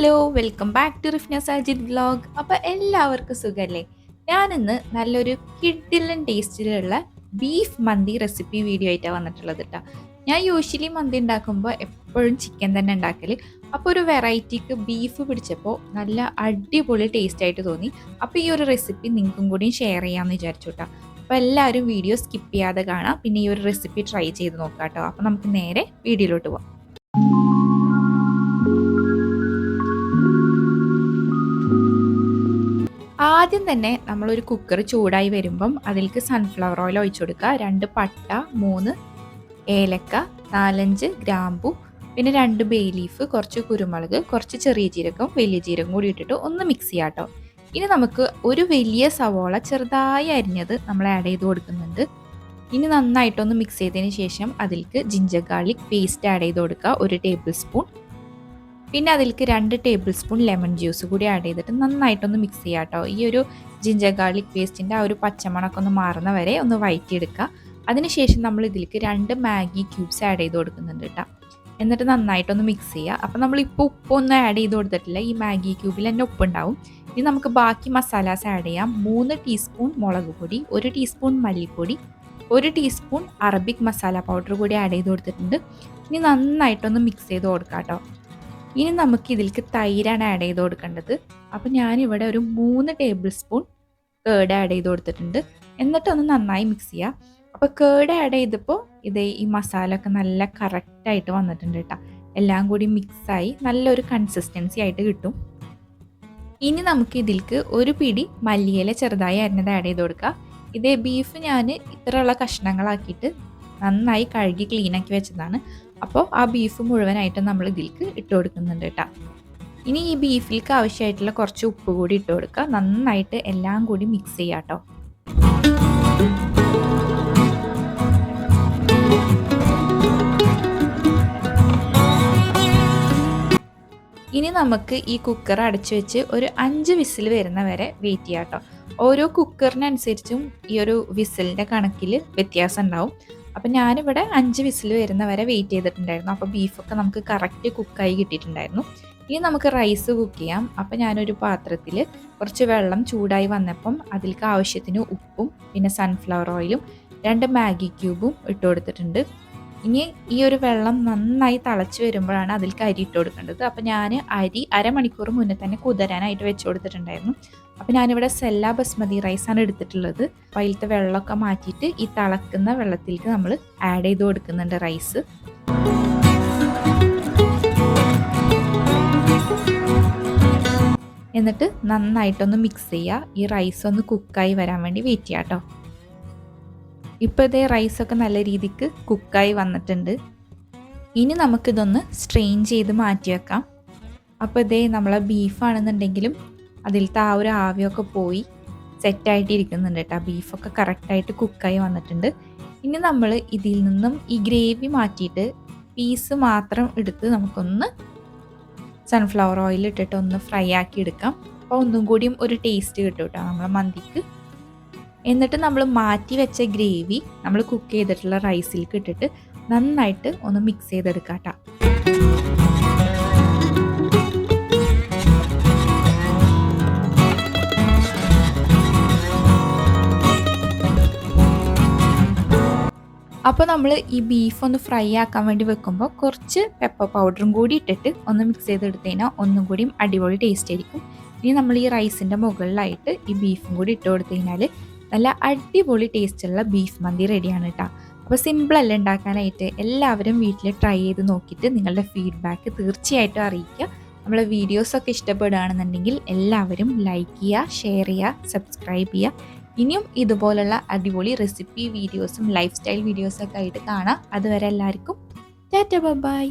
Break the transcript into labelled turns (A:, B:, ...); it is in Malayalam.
A: Hello welcome back to Rifna Sajid vlog അപ്പോൾ എല്ലാവർക്കും സുഖമല്ലേ ഞാനിന്ന് നല്ലൊരു കിഡിലൻ ടേസ്റ്റിലുള്ള ബീഫ് മന്തി റെസിപ്പി വീഡിയോ ആയിട്ടാണ് വന്നിട്ടുള്ളത് കേട്ടോ ഞാൻ യൂഷ്വലി മന്തി ഉണ്ടാക്കുമ്പോൾ എപ്പോഴും ചിക്കൻ തന്നെ ഉണ്ടാക്കൽ അപ്പോൾ ഒരു വെറൈറ്റിക്ക് ബീഫ് പിടിച്ചപ്പോൾ നല്ല അടിപൊളി ടേസ്റ്റ് ആയിട്ട് തോന്നി. അപ്പോൾ ഈ ഒരു റെസിപ്പി നിങ്ങൾക്കും കൂടി ഷെയർ ചെയ്യാമെന്ന് വിചാരിച്ചു കേട്ടോ അപ്പോൾ എല്ലാവരും വീഡിയോ സ്കിപ്പ് ചെയ്യാതെ കാണാം. പിന്നെ ഈ ഒരു റെസിപ്പി ട്രൈ ചെയ്ത് നോക്കാം കേട്ടോ അപ്പോൾ നമുക്ക് നേരെ വീഡിയോയിലോട്ട് പോവാം. ആദ്യം തന്നെ നമ്മളൊരു കുക്കർ ചൂടായി വരുമ്പം അതിലേക്ക് സൺഫ്ലവർ ഓയിൽ ഒഴിച്ചു കൊടുക്കുക. രണ്ട് പട്ട മൂന്ന് ഏലക്ക നാലഞ്ച് ഗ്രാമ്പു പിന്നെ രണ്ട് ബേ ലീഫ് കുറച്ച് കുരുമുളക് കുറച്ച് ചെറിയ ജീരകം വലിയ ജീരകം കൂടി ഇട്ടിട്ട് ഒന്ന് മിക്സ് ചെയ്യാം കേട്ടോ ഇനി നമുക്ക് ഒരു വലിയ സവോള ചെറുതായി അരിഞ്ഞത് നമ്മൾ ആഡ് ചെയ്ത് കൊടുക്കുന്നുണ്ട്. ഇനി നന്നായിട്ടൊന്ന് മിക്സ് ചെയ്തതിന് ശേഷം അതിലേക്ക് ജിഞ്ചർ ഗാർലിക് പേസ്റ്റ് ആഡ് ചെയ്ത് കൊടുക്കുക. ഒരു ടേബിൾ സ്പൂൺ പിന്നെ അതിലേക്ക് രണ്ട് ടേബിൾ സ്പൂൺ ലെമൺ ജ്യൂസ് കൂടി ആഡ് ചെയ്തിട്ട് നന്നായിട്ടൊന്ന് മിക്സ് ചെയ്യാം കേട്ടോ ഈ ഒരു ജിഞ്ചർ ഗാർലിക് പേസ്റ്റിന്റെ ആ ഒരു പച്ചമണക്ക് ഒന്ന് മാറുന്ന വരെ ഒന്ന് വഴറ്റിയെടുക്കുക അതിനുശേഷം നമ്മൾ ഇതിലേക്ക് രണ്ട് മാഗി ക്യൂബ്സ് ആഡ് ചെയ്ത് കൊടുക്കുന്നുണ്ട് കേട്ടോ എന്നിട്ട് നന്നായിട്ടൊന്ന് മിക്സ് ചെയ്യുക. അപ്പോൾ നമ്മളിപ്പോൾ ഉപ്പൊന്നും ആഡ് ചെയ്ത് കൊടുത്തിട്ടില്ല. ഈ മാഗി ക്യൂബിൽ തന്നെ ഉപ്പുണ്ടാവും ഇനി നമുക്ക് ബാക്കി മസാലാസ് ആഡ് ചെയ്യാം. മൂന്ന് ടീസ്പൂൺ മുളക് പൊടി ഒരു ടീസ്പൂൺ മല്ലിപ്പൊടി ഒരു ടീസ്പൂൺ അറബിക് മസാല പൗഡർ കൂടി ആഡ് ചെയ്ത് കൊടുത്തിട്ടുണ്ട്. ഇനി നന്നായിട്ടൊന്ന് മിക്സ് ചെയ്ത് കൊടുക്കാം കേട്ടോ ഇനി നമുക്ക് ഇതിലേക്ക് തൈരാണ് ആഡ് ചെയ്ത് കൊടുക്കേണ്ടത്. അപ്പോൾ ഞാനിവിടെ ഒരു മൂന്ന് ടേബിൾ സ്പൂൺ കേട് ആഡ് ചെയ്ത് കൊടുത്തിട്ടുണ്ട്. എന്നിട്ടൊന്ന് നന്നായി മിക്സ് ചെയ്യുക അപ്പോൾ കേട് ആഡ് ചെയ്തപ്പോൾ ഇത് ഈ മസാല ഒക്കെ നല്ല കറക്റ്റായിട്ട് വന്നിട്ടുണ്ട് കേട്ടോ എല്ലാം കൂടി മിക്സായി നല്ലൊരു കൺസിസ്റ്റൻസി ആയിട്ട് കിട്ടും. ഇനി നമുക്ക് ഇതിലേക്ക് ഒരു പിടി മല്ലിയില ചെറുതായി അരിഞ്ഞത് ആഡ് ചെയ്ത് കൊടുക്കുക ഇതേ ബീഫ് ഞാൻ ഇത്രയുള്ള കഷ്ണങ്ങളാക്കിയിട്ട് നന്നായി കഴുകി ക്ലീനാക്കി വെച്ചതാണ്. അപ്പോൾ ആ ബീഫ് മുഴുവനായിട്ട് നമ്മൾ ഇതിലേക്ക് ഇട്ട് കൊടുക്കുന്നുണ്ട് കേട്ടോ. ഇനി ഈ ബീഫിലേക്ക് ആവശ്യമായിട്ടുള്ള കുറച്ച് ഉപ്പ് കൂടി ഇട്ട് കൊടുക്കുക. നന്നായിട്ട് എല്ലാം കൂടി മിക്സ് ചെയ്യാം കേട്ടോ. ഇനി നമുക്ക് ഈ കുക്കർ അടച്ചു വെച്ച് ഒരു അഞ്ച് വിസിൽ വരുന്ന വരെ വെയിറ്റ് ചെയ്യാം കേട്ടോ. ഓരോ കുക്കറിനനുസരിച്ചും ഈ ഒരു വിസിലിന്റെ കണക്കിൽ വ്യത്യാസം ഉണ്ടാവും. അപ്പം ഞാനിവിടെ അഞ്ച് വിസിൽ വരുന്ന വരെ വെയിറ്റ് ചെയ്തിട്ടുണ്ടായിരുന്നു അപ്പോൾ ബീഫൊക്കെ നമുക്ക് കറക്റ്റ് കുക്കായി കിട്ടിയിട്ടുണ്ടായിരുന്നു. ഇനി നമുക്ക് റൈസ് കുക്ക് ചെയ്യാം. അപ്പം ഞാനൊരു പാത്രത്തിൽ കുറച്ച് വെള്ളം ചൂടായി വന്നപ്പം അതിലേക്ക് ആവശ്യത്തിന് ഉപ്പും പിന്നെ സൺഫ്ലവർ ഓയിലും രണ്ട് മാഗി ക്യൂബും ഇട്ട് കൊടുത്തിട്ടുണ്ട്. ഇനി ഈ ഒരു വെള്ളം നന്നായി തിളച്ച് വരുമ്പോഴാണ് അതിലേക്ക് അരി ഇട്ട് കൊടുക്കേണ്ടത്. അപ്പോൾ ഞാൻ അരി അരമണിക്കൂർ മുന്നേ തന്നെ കുതിരാനായിട്ട് വെച്ച് കൊടുത്തിട്ടുണ്ടായിരുന്നു. അപ്പോൾ ഞാനിവിടെ സെല്ല ബസ്മതി റൈസാണ് എടുത്തിട്ടുള്ളത്. അപ്പോൾ അതിലത്തെ വെള്ളമൊക്കെ മാറ്റിയിട്ട് ഈ തിളക്കുന്ന വെള്ളത്തിലേക്ക് നമ്മൾ ആഡ് ചെയ്ത് കൊടുക്കുന്നുണ്ട് റൈസ് എന്നിട്ട് നന്നായിട്ടൊന്ന് മിക്സ് ചെയ്യുക. ഈ റൈസ് ഒന്ന് കുക്കായി വരാൻ വേണ്ടി വെയിറ്റ് ചെയ്യാം കേട്ടോ ഇപ്പോൾ ഇതേ റൈസൊക്കെ നല്ല രീതിക്ക് കുക്കായി വന്നിട്ടുണ്ട്. ഇനി നമുക്കിതൊന്ന് സ്ട്രെയിൻ ചെയ്ത് മാറ്റി വെക്കാം അപ്പോൾ ഇതേ നമ്മളെ ബീഫാണെന്നുണ്ടെങ്കിലും അതിലത്തെ ആ ഒരു ആവിയൊക്കെ പോയി സെറ്റായിട്ട് ഇരിക്കുന്നുണ്ട് കേട്ടോ. ബീഫൊക്കെ കറക്റ്റായിട്ട് കുക്കായി വന്നിട്ടുണ്ട്. ഇനി നമ്മൾ ഇതിൽ നിന്നും ഈ ഗ്രേവി മാറ്റിയിട്ട് പീസ് മാത്രം എടുത്ത് നമുക്കൊന്ന് സൺഫ്ലവർ ഓയിൽ ഇട്ടിട്ട് ഒന്ന് ഫ്രൈ ആക്കി എടുക്കാം. അപ്പോൾ ഒന്നും കൂടിയും ഒരു ടേസ്റ്റ് കിട്ടും കേട്ടോ. നമ്മളെ മന്തിക്ക്. എന്നിട്ട് നമ്മൾ മാറ്റി വെച്ച ഗ്രേവി നമ്മൾ കുക്ക് ചെയ്തിട്ടുള്ള റൈസിലേക്ക് ഇട്ടിട്ട് നന്നായിട്ട് ഒന്ന് മിക്സ് ചെയ്തെടുക്കാം കേട്ടോ അപ്പോൾ നമ്മൾ ഈ ബീഫ് ഒന്ന് ഫ്രൈ ആക്കാൻ വേണ്ടി വെക്കുമ്പോൾ കുറച്ച് പെപ്പർ പൗഡറും കൂടി ഇട്ടിട്ട് ഒന്ന് മിക്സ് ചെയ്തെടുത്ത് കഴിഞ്ഞാൽ ഒന്നും കൂടിയും അടിപൊളി ടേസ്റ്റ് ആയിരിക്കും. ഇനി നമ്മൾ ഈ റൈസിന്റെ മുകളിലായിട്ട് ഈ ബീഫും കൂടി ഇട്ട് കൊടുത്തു കഴിഞ്ഞാൽ നല്ല അടിപൊളി ടേസ്റ്റുള്ള ബീഫ് മന്തി റെഡിയാണ് കേട്ടോ അപ്പോൾ സിമ്പിളല്ല ഉണ്ടാക്കാനായിട്ട്. എല്ലാവരും വീട്ടിൽ ട്രൈ ചെയ്ത് നോക്കിയിട്ട് നിങ്ങളുടെ ഫീഡ്ബാക്ക് തീർച്ചയായിട്ടും അറിയിക്കുക. നമ്മളെ വീഡിയോസൊക്കെ ഇഷ്ടപ്പെടുകയാണെന്നുണ്ടെങ്കിൽ എല്ലാവരും ലൈക്ക് ചെയ്യുക ഷെയർ ചെയ്യുക സബ്സ്ക്രൈബ് ചെയ്യുക. ഇനിയും ഇതുപോലുള്ള അടിപൊളി റെസിപ്പി വീഡിയോസും ലൈഫ് സ്റ്റൈൽ വീഡിയോസൊക്കെ ആയിട്ട് കാണാം. അതുവരെ എല്ലാവർക്കും ടാറ്റ ബൈ.